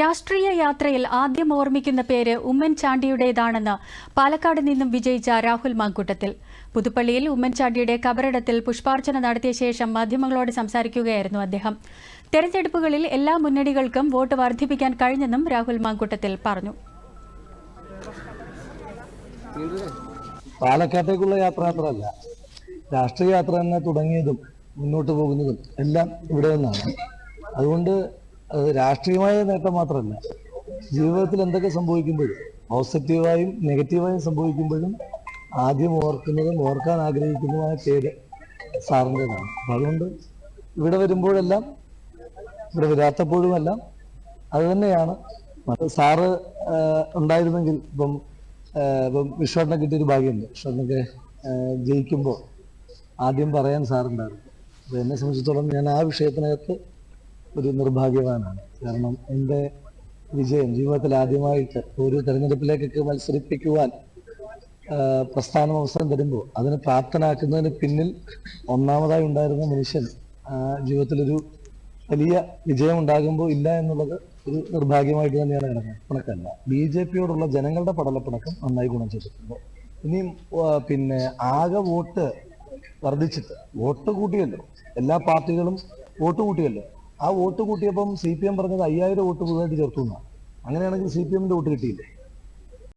രാഷ്ട്രീയ യാത്രയിൽ ആദ്യം ഓർമ്മിക്കുന്ന പേര് ഉമ്മൻചാണ്ടിയുടേതാണെന്ന് പാലക്കാട് നിന്നും വിജയിച്ച രാഹുൽ മാങ്കൂട്ടത്തിൽ. പുതുപ്പള്ളിയിൽ ഉമ്മൻചാണ്ടിയുടെ കബറിടത്തിൽ പുഷ്പാർച്ചന നടത്തിയ ശേഷം മാധ്യമങ്ങളോട് സംസാരിക്കുകയായിരുന്നു അദ്ദേഹം. തെരഞ്ഞെടുപ്പുകളിൽ എല്ലാ മുന്നണികൾക്കും വോട്ട് വർദ്ധിപ്പിക്കാൻ കഴിഞ്ഞെന്നും രാഹുൽ മാങ്കൂട്ടത്തിൽ പറഞ്ഞു. പാലക്കാട്ടേക്കുള്ള യാത്ര മാത്രമല്ല രാഷ്ട്രീയ യാത്ര തന്നെ തുടങ്ങിയതും മുന്നോട്ട് പോകുന്നതും എല്ലാം ഇവിടെ നിന്നാണ്. അതുകൊണ്ട് അത് രാഷ്ട്രീയമായ നേട്ടം മാത്രമല്ല. ജീവിതത്തിൽ എന്തൊക്കെ സംഭവിക്കുമ്പോഴും പോസിറ്റീവായും നെഗറ്റീവായും സംഭവിക്കുമ്പോഴും ആദ്യം ഓർക്കുന്നതും ഓർക്കാൻ ആഗ്രഹിക്കുന്നതുമായ പേര് സാറിന്റെതാണ്. അതുകൊണ്ട് ഇവിടെ വരുമ്പോഴെല്ലാം ഇവിടെ വരാത്തപ്പോഴുമെല്ലാം അത് തന്നെയാണ്. സാറ് ഉണ്ടായിരുന്നെങ്കിൽ ഇപ്പം ഇപ്പം വിശ്വണ്ണ കിട്ടിയൊരു ഭാഗ്യമുണ്ട്. വിശ്വണ്ണൊക്കെ ജയിക്കുമ്പോൾ ആദ്യം പറയാൻ സാറുണ്ടായിരുന്നു. അപ്പം എന്നെ സംബന്ധിച്ചിടത്തോളം ഞാൻ ആ വിഷയത്തിനകത്ത് ഒരു നിർഭാഗ്യവാനാണ്. കാരണം എന്റെ വിജയം ജീവിതത്തിൽ ആദ്യമായിട്ട് ഒരു തെരഞ്ഞെടുപ്പിലേക്കൊക്കെ മത്സരിപ്പിക്കുവാൻ പ്രസ്ഥാന അവസരം തരുമ്പോൾ അതിനെ പ്രാപ്തനാക്കുന്നതിന് പിന്നിൽ ഒന്നാമതായി ഉണ്ടായിരുന്ന മനുഷ്യൻ ജീവിതത്തിലൊരു വലിയ വിജയം ഉണ്ടാകുമ്പോൾ ഇല്ല എന്നുള്ളത് ഒരു നിർഭാഗ്യമായിട്ട് തന്നെയാണ് കിടക്കുന്നത്. കണക്കല്ല ബി ജെ പിയോടുള്ള ജനങ്ങളുടെ പടലപ്പിണക്കം നന്നായി ഗുണം ചെയ്തിട്ടുണ്ട്. ഇനിയും പിന്നെ ആകെ വോട്ട് വർദ്ധിച്ചിട്ട് വോട്ട് കൂട്ടിയല്ലോ. എല്ലാ പാർട്ടികളും വോട്ട് കൂട്ടിയല്ലോ. ആ വോട്ട് കൂട്ടിയപ്പം സി പി എം പറഞ്ഞത് അയ്യായിരം വോട്ട് പുതുതായിട്ട് ചേർത്തു എന്നാണ് അങ്ങനെയാണെങ്കിൽ സി പി എമ്മിന്റെ വോട്ട് കിട്ടിയില്ലേ?